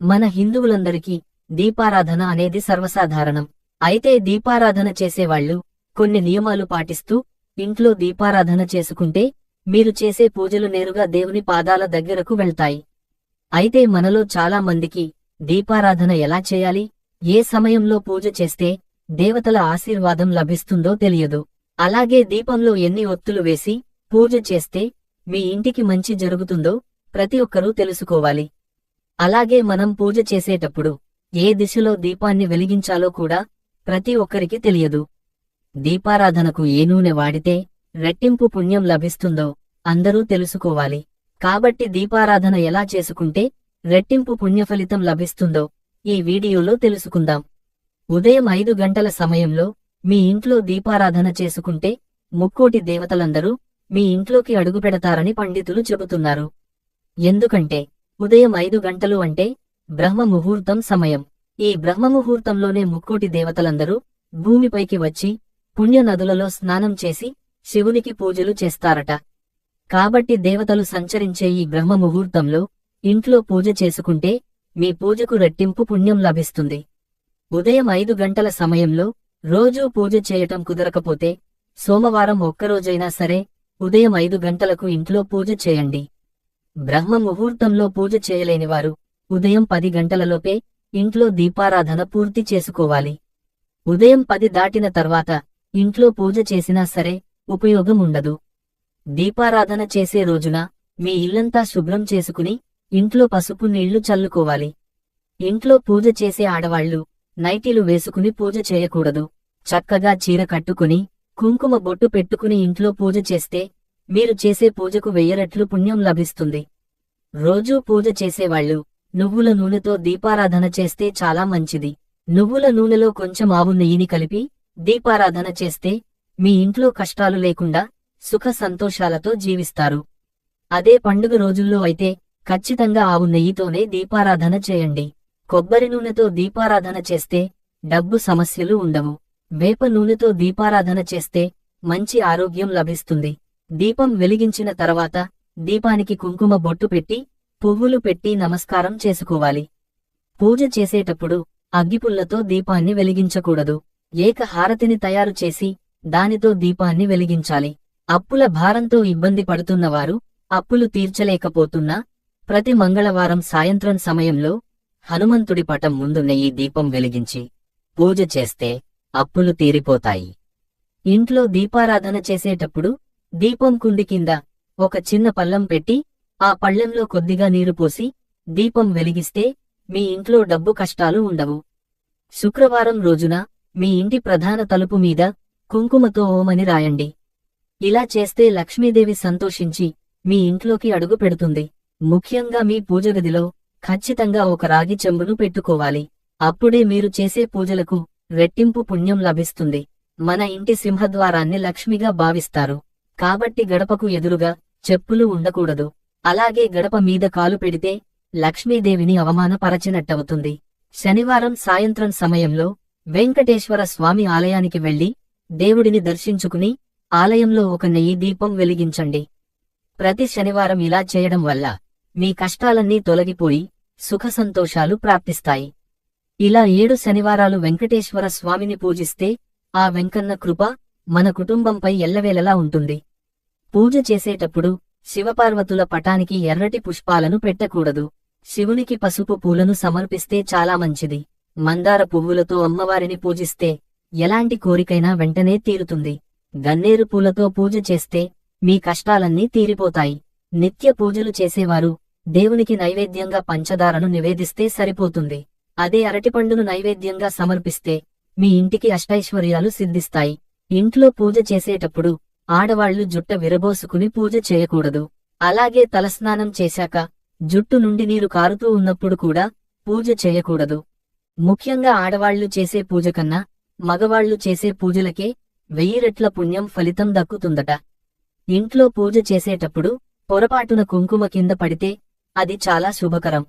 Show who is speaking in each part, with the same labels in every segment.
Speaker 1: మన హిందువులందరికీ దీపారాధన అనేది సర్వసాధారణం. అయితే దీపారాధన చేసేవాళ్ళు కొన్ని నియమాలు పాటిస్తూ ఇంట్లో దీపారాధన చేసుకుంటే మీరు చేసే పూజలు నేరుగా దేవుని పాదాల దగ్గరకు వెళ్తాయి. అయితే మనలో చాలా మందికి దీపారాధన ఎలా చేయాలి ఏ సమయంలో పూజ చేస్తే దేవతల ఆశీర్వాదం లభిస్తుందో తెలియదు. అలాగే దీపంలో ఎన్ని ఒత్తులు వేసి పూజ చేస్తే మీ ఇంటికి మంచి జరుగుతుందో ప్రతి ఒక్కరూ తెలుసుకోవాలి. అలాగే మనం పూజ చేసేటప్పుడు ఏ దిశలో దీపాన్ని వెలిగించాలో కూడా ప్రతి ఒక్కరికి తెలియదు. దీపారాధనకు ఏ నూనె వాడితే రెట్టింపు పుణ్యం లభిస్తుందో అందరూ తెలుసుకోవాలి. కాబట్టి దీపారాధన ఎలా చేసుకుంటే రెట్టింపు పుణ్యఫలితం లభిస్తుందో ఈ వీడియోలో తెలుసుకుందాం. ఉదయం ఐదు గంటల సమయంలో మీ ఇంట్లో దీపారాధన చేసుకుంటే ముక్కోటి దేవతలందరూ మీ ఇంట్లోకి అడుగుపెడతారని పండితులు చెబుతున్నారు. ఎందుకంటే ఉదయం ఐదు గంటలు అంటే బ్రహ్మ ముహూర్తం సమయం. ఈ బ్రహ్మ ముహూర్తంలోనే ముక్కోటి దేవతలందరూ భూమిపైకి వచ్చి పుణ్య నదులలో స్నానం చేసి శివునికి పూజలు చేస్తారట. కాబట్టి దేవతలు సంచరించే ఈ బ్రహ్మ ముహూర్తంలో ఇంట్లో పూజ చేసుకుంటే మీ పూజకు రెట్టింపు పుణ్యం లభిస్తుంది. ఉదయం ఐదు గంటల సమయంలో రోజూ పూజ చేయటం కుదరకపోతే సోమవారం ఒక్కరోజైనా సరే ఉదయం ఐదు గంటలకు ఇంట్లో పూజ చేయండి. బ్రహ్మ ముహూర్తంలో పూజ చేయలేనివారు ఉదయం పది గంటలలోపే ఇంట్లో దీపారాధన పూర్తి చేసుకోవాలి. ఉదయం పది దాటిన తర్వాత ఇంట్లో పూజ చేసినా సరే ఉపయోగం ఉండదు. దీపారాధన చేసే రోజున మీ ఇల్లంతా శుభ్రం చేసుకుని ఇంట్లో పసుపు నీళ్ళు చల్లుకోవాలి. ఇంట్లో పూజ చేసే ఆడవాళ్ళు నైటీలు వేసుకుని పూజ చేయకూడదు. చక్కగా చీర కట్టుకుని కుంకుమ బొట్టు పెట్టుకుని ఇంట్లో పూజ చేస్తే మీరు చేసే పూజకు వెయ్యరట్లు పుణ్యం లభిస్తుంది. రోజూ పూజ చేసేవాళ్ళు నువ్వుల నూనెతో దీపారాధన చేస్తే చాలా మంచిది. నువ్వుల నూనెలో కొంచెం ఆవు నెయ్యిని కలిపి దీపారాధన చేస్తే మీ ఇంట్లో కష్టాలు లేకుండా సుఖ సంతోషాలతో జీవిస్తారు. అదే పండుగ రోజుల్లో అయితే ఖచ్చితంగా ఆవు నెయ్యితోనే దీపారాధన చేయండి. కొబ్బరి నూనెతో దీపారాధన చేస్తే డబ్బు సమస్యలు ఉండవు. వేప నూనెతో దీపారాధన చేస్తే మంచి ఆరోగ్యం లభిస్తుంది. దీపం వెలిగించిన తర్వాత దీపానికి కుంకుమ బొట్టు పెట్టి పువ్వులు పెట్టి నమస్కారం చేసుకోవాలి. పూజ చేసేటప్పుడు అగ్గిపుల్లతో దీపాన్ని వెలిగించకూడదు. ఏక హారతిని తయారు చేసి దానితో దీపాన్ని వెలిగించాలి. అప్పుల భారంతో ఇబ్బంది పడుతున్నవారు అప్పులు తీర్చలేకపోతున్నా ప్రతి మంగళవారం సాయంత్రం సమయంలో హనుమంతుడి పటం ముందు నెయ్యి దీపం వెలిగించి పూజ చేస్తే అప్పులు తీరిపోతాయి. ఇంట్లో దీపారాధన చేసేటప్పుడు దీపం కుండి కింద ఒక చిన్న పళ్ళం పెట్టి ఆ పళ్ళెంలో కొద్దిగా నీరు పోసి దీపం వెలిగిస్తే మీ ఇంట్లో డబ్బు కష్టాలు ఉండవు. శుక్రవారం రోజున మీ ఇంటి ప్రధాన తలుపు మీద కుంకుమతో ఓమని రాయండి. ఇలా చేస్తే లక్ష్మీదేవి సంతోషించి మీ ఇంట్లోకి అడుగు పెడుతుంది. ముఖ్యంగా మీ పూజగదిలో ఖచ్చితంగా ఒక రాగి చెంబును పెట్టుకోవాలి. అప్పుడే మీరు చేసే పూజలకు రెట్టింపు పుణ్యం లభిస్తుంది. మన ఇంటి సింహద్వారాన్ని లక్ష్మిగా భావిస్తారు. కాబట్టి గడపకు ఎదురుగా చెప్పులు ఉండకూడదు. అలాగే గడప మీద కాలు పెడితే లక్ష్మీదేవిని అవమానపరచినట్టవుతుంది. శనివారం సాయంత్రం సమయంలో వెంకటేశ్వర స్వామి ఆలయానికి వెళ్ళి దేవుడిని దర్శించుకుని ఆలయంలో ఒక నెయ్యి దీపం వెలిగించండి. ప్రతి శనివారం ఇలా చేయడం వల్ల మీ కష్టాలన్నీ తొలగిపోయి సుఖ సంతోషాలు ప్రాప్తిస్తాయి. ఇలా ఏడు శనివారాలు వెంకటేశ్వర స్వామిని పూజిస్తే ఆ వెంకన్న కృప మన కుటుంబంపై ఎల్లవేళలా ఉంటుంది. పూజ చేసేటప్పుడు శివపార్వతుల పటానికి ఎర్రటి పుష్పాలను పెట్టకూడదు. శివునికి పసుపు పూలను సమర్పిస్తే చాలా మంచిది. మందార పువ్వులతో అమ్మవారిని పూజిస్తే ఎలాంటి కోరికైనా వెంటనే తీరుతుంది. గన్నేరు పూలతో పూజ చేస్తే మీ కష్టాలన్నీ తీరిపోతాయి. నిత్య పూజలు చేసేవారు దేవునికి నైవేద్యంగా పంచదారను నివేదిస్తే సరిపోతుంది. అదే అరటిపండును నైవేద్యంగా సమర్పిస్తే మీ ఇంటికి అష్టైశ్వర్యాలు సిద్ధిస్తాయి. ఇంట్లో పూజ చేసేటప్పుడు ఆడవాళ్ళు జుట్ట విరబోసుకుని పూజ చేయకూడదు. అలాగే తలస్నానం చేశాక జుట్టు నుండి నీరు కారుతూ ఉన్నప్పుడు కూడా పూజ చేయకూడదు. ముఖ్యంగా ఆడవాళ్ళు చేసే పూజ కన్నా మగవాళ్ళు చేసే పూజలకే వెయ్యి రెట్ల పుణ్యం ఫలితం దక్కుతుందట. ఇంట్లో పూజ చేసేటప్పుడు పొరపాటున కుంకుమ కింద పడితే అది చాలా శుభకరం.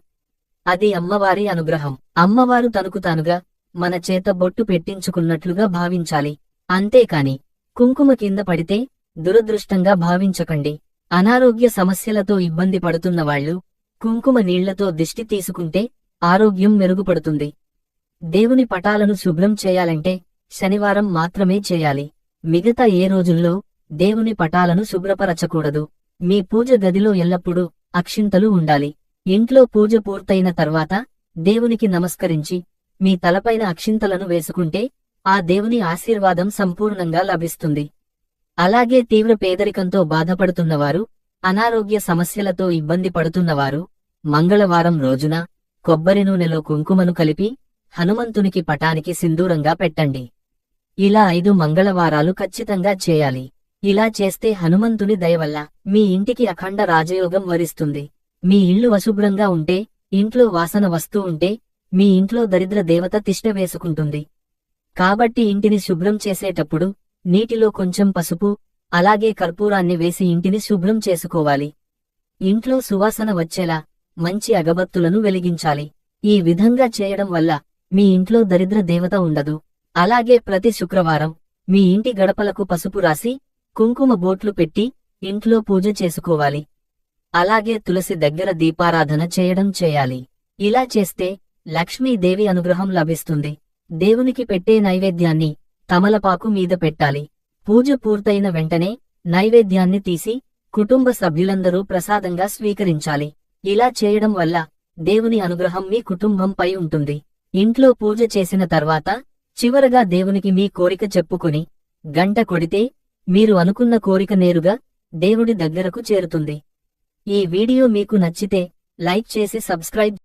Speaker 1: అది అమ్మవారి అనుగ్రహం. అమ్మవారు తనకు తానుగా మన చేత బొట్టు పెట్టించుకున్నట్లుగా భావించాలి. అంతేకాని కుంకుమ కింద పడితే దురదృష్టంగా భావించకండి. అనారోగ్య సమస్యలతో ఇబ్బంది పడుతున్నవాళ్ళు కుంకుమ నీళ్ళతో దిష్టి తీసుకుంటే ఆరోగ్యం మెరుగుపడుతుంది. దేవుని పటాలను శుభ్రం చేయాలంటే శనివారం మాత్రమే చేయాలి. మిగతా ఏ రోజుల్లో దేవుని పటాలను శుభ్రపరచకూడదు. మీ పూజ గదిలో ఎల్లప్పుడూ అక్షింతలు ఉండాలి. ఇంట్లో పూజ పూర్తయిన తర్వాత దేవునికి నమస్కరించి మీ తలపైన అక్షింతలను వేసుకుంటే ఆ దేవుని ఆశీర్వాదం సంపూర్ణంగా లభిస్తుంది. అలాగే తీవ్ర పేదరికంతో బాధపడుతున్నవారు అనారోగ్య సమస్యలతో ఇబ్బంది పడుతున్నవారు మంగళవారం రోజున కొబ్బరి నూనెలో కుంకుమను కలిపి హనుమంతునికి పటానికి సింధూరంగా పెట్టండి. ఇలా ఐదు మంగళవారాలు ఖచ్చితంగా చేయాలి. ఇలా చేస్తే హనుమంతుని దయవల్ల మీ ఇంటికి అఖండ రాజయోగం వరిస్తుంది. మీ ఇల్లు అశుభ్రంగా ఉంటే ఇంట్లో వాసన వస్తూ ఉంటే మీ ఇంట్లో దరిద్ర దేవత తిష్ట వేసుకుంటుంది. కాబట్టి ఇంటిని శుభ్రం చేసేటప్పుడు నీటిలో కొంచెం పసుపు అలాగే కర్పూరాన్ని వేసి ఇంటిని శుభ్రం చేసుకోవాలి. ఇంట్లో సువాసన వచ్చేలా మంచి అగబత్తులను వెలిగించాలి. ఈ విధంగా చేయడం వల్ల మీ ఇంట్లో దరిద్ర దేవత ఉండదు. అలాగే ప్రతి శుక్రవారం మీ ఇంటి గడపలకు పసుపు రాసి కుంకుమ బోట్లు పెట్టి ఇంట్లో పూజ చేసుకోవాలి. అలాగే తులసి దగ్గర దీపారాధన చేయడం చేయాలి. ఇలా చేస్తే లక్ష్మీదేవి అనుగ్రహం లభిస్తుంది. దేవునికి పెట్టే నైవేద్యాన్ని తమలపాకు మీద పెట్టాలి. పూజ పూర్తయిన వెంటనే నైవేద్యాన్ని తీసి కుటుంబ సభ్యులందరూ ప్రసాదంగా స్వీకరించాలి. ఇలా చేయడం వల్ల దేవుని అనుగ్రహం మీ కుటుంబంపై ఉంటుంది. ఇంట్లో పూజ చేసిన తర్వాత చివరగా దేవునికి మీ కోరిక చెప్పుకుని గంట కొడితే మీరు అనుకున్న కోరిక నేరుగా దేవుడి దగ్గరకు చేరుతుంది. ఈ వీడియో మీకు నచ్చితే లైక్ చేసి సబ్స్క్రైబ్